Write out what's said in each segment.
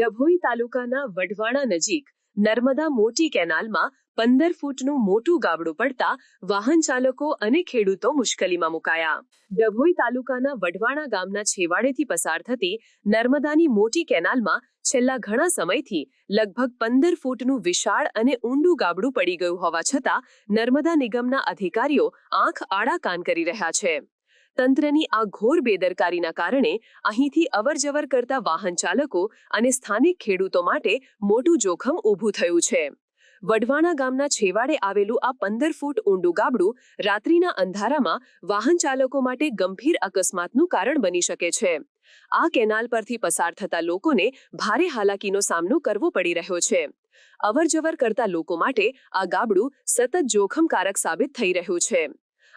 ડભોઈ તાલુકાના વઢવાણા નજીક નર્મદા મોટી કેનાલમાં પંદર ફૂટનું મોટું ગાબડું પડતા વાહન ચાલકો અને ખેડૂતો મુશ્કેલીમાં મુકાયા. ડભોઈ તાલુકાના વઢવાણા ગામના છેવાડેથી પસાર થતી નર્મદાની મોટી કેનાલમાં છેલ્લા ઘણા સમયથી લગભગ પંદર ફૂટનું વિશાળ અને ઊંડું ગાબડું પડી ગયું હોવા છતાં નર્મદા નિગમના અધિકારીઓ આંખ આડા કાન કરી રહ્યા છે. તંત્રની આ ઘોર બેદરકારીના કારણે અહીંથી અવરજવર કરતા વાહન ચાલકો અને સ્થાનિક ખેડૂતો માટે મોટું જોખમ ઊભું થયું છે. વઢવાણા ગામના છેવાડે આવેલું આ પંદર ફૂટ ઊંડું ગાબડું રાત્રિના અંધારામાં વાહન ચાલકો માટે ગંભીર અકસ્માતનું કારણ બની શકે છે. આ કેનાલ પરથી પસાર થતા લોકોને ભારે હાલાકીનો સામનો કરવો પડી રહ્યો છે. અવરજવર કરતા લોકો માટે આ ગાબડું સતત જોખમકારક સાબિત થઈ રહ્યું છે.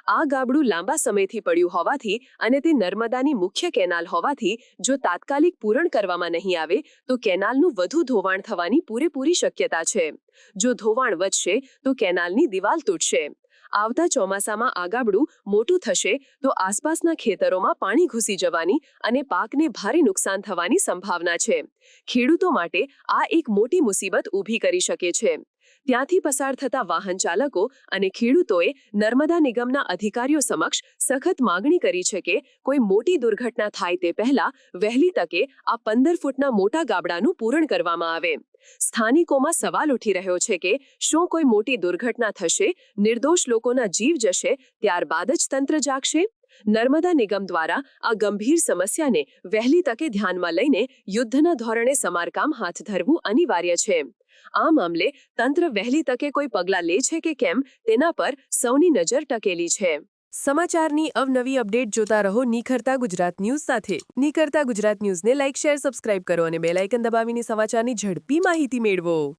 આ ગાબડું લાંબા સમયથી પડ્યું હોવાથી અને તે નર્મદાની મુખ્ય કેનાલ હોવાથી, જો તાત્કાલિક પૂરણ કરવામાં નહીં આવે, તો કેનાલનું વધુ ધોવાણ થવાની પૂરેપૂરી શક્યતા છે. જો ધોવાણ વધશે, તો કેનાલની દિવાલ તૂટશે. આવતા ચોમાસામાં આ ગાબડું મોટું થશે, તો આસપાસના ખેતરોમાં પાણી ઘૂસી જવાની અને પાકને ભારે નુકસાન થવાની સંભાવના છે. ખેડૂતો માટે આ એક મોટી મુસીબત ઊભી કરી શકે છે. ત્યાંથી પસાર થતા વાહન ચાલકો અને ખેડૂતોએ નર્મદા નિગમના અધિકારીઓ સમક્ષ સખત માગણી કરી છે કે કોઈ મોટી દુર્ઘટના થાય તે પહેલા વહેલી તકે આ પંદર ફૂટના મોટા ગાબડાનું પૂરણ કરવામાં આવે. સ્થાનિકોમાં સવાલ ઉઠી રહ્યો છે કે શું કોઈ મોટી દુર્ઘટના થશે, નિર્દોષ લોકોના જીવ જશે, ત્યારબાદ જ તંત્ર જાગશે? નર્મદા નિગમ દ્વારા આ ગંભીર સમસ્યાને વહેલી તકે ધ્યાનમાં લઈને યુદ્ધના ધોરણે સમારકામ હાથ ધરવું અનિવાર્ય છે. આ મામલે તંત્ર વહેલી તકે કોઈ પગલાં લે છે કે કેમ તેના પર સૌની નજર ટકેલી છે. સમાચારની અવનવી અપડેટ જોતા રહો નિખરતા ગુજરાત ન્યૂઝ સાથે. નિખરતા ગુજરાત ન્યૂઝને લાઇક, શેર, સબસ્ક્રાઇબ કરો અને બેલાઇકન દબાવીને સમાચારની ઝડપી માહિતી મેળવો.